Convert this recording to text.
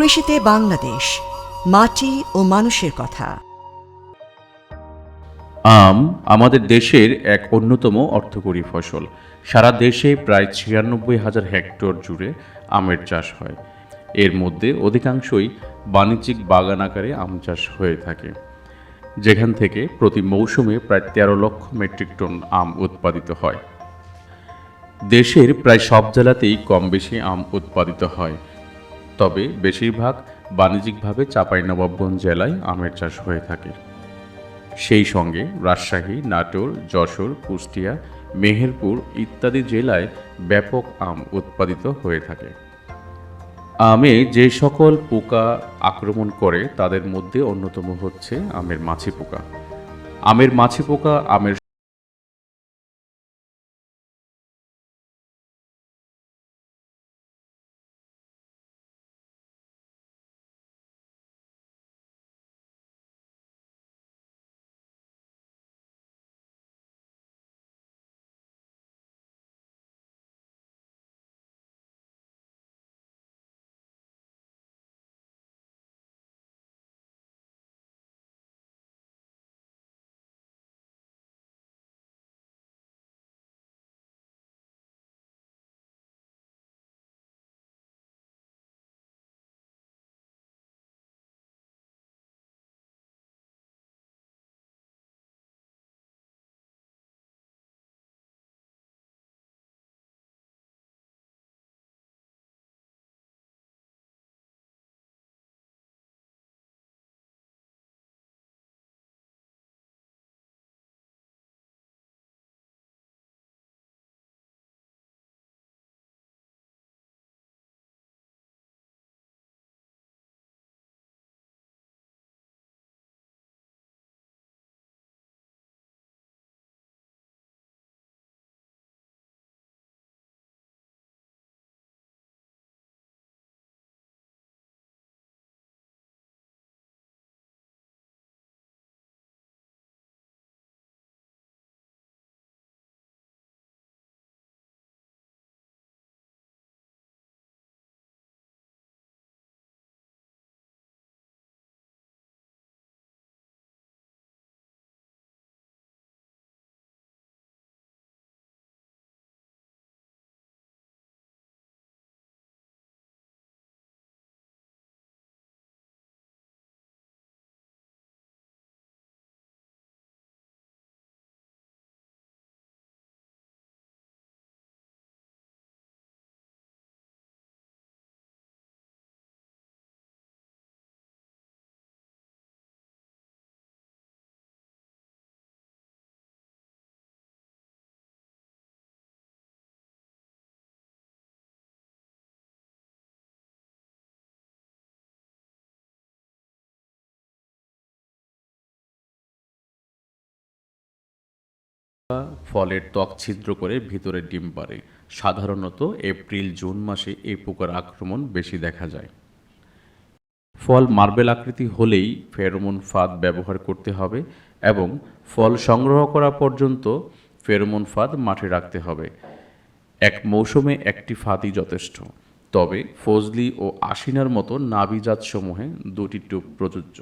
কৃষিতে বাংলাদেশ, মাটি ও মানুষের কথা। আম আমাদের দেশের এক অন্যতম অর্থকরী ফসল। সারা দেশে প্রায় ছিয়ানব্বই হাজার হেক্টর জুড়ে আমের চাষ হয়। এর মধ্যে অধিকাংশই বাণিজ্যিক বাগান আকারে আম চাষ হয়ে থাকে। যেখান থেকে প্রতি মৌসুমে প্রায় তেরো লক্ষ মেট্রিক টন আম উৎপাদিত হয়। দেশের প্রায় সব জেলাতেই কম বেশি আম উৎপাদিত হয়। তবে বেশিরভাগ বাণিজ্যিকভাবে চাঁপাইনবাবগঞ্জ জেলায় আমের চাষ হয়ে থাকে। সেই সঙ্গে রাজশাহী, নাটোর, যশোর, কুষ্টিয়া, মেহেরপুর ইত্যাদি জেলায় ব্যাপক আম উৎপাদিত হয়ে থাকে। আমে যে সকল পোকা আক্রমণ করে, তাদের মধ্যে অন্যতম হচ্ছে আমের মাছি পোকা আমের মাছি পোকা আমের ফলের ত্বক ছিদ্র করে ভিতরে ডিম পারে সাধারণত এপ্রিল, জুন মাসে এই পোকার আক্রমণ বেশি দেখা যায়। ফল মার্বেল আকৃতি হলেই ফেরোমন ফাঁদ ব্যবহার করতে হবে এবং ফল সংগ্রহ করা পর্যন্ত ফেরোমন ফাঁদ মাঠে রাখতে হবে। এক মৌসুমে একটি ফাঁদই যথেষ্ট। তবে ফজলি ও আশিনার মতো নাবিজাত সমূহে দুটি টুপ প্রযোজ্য।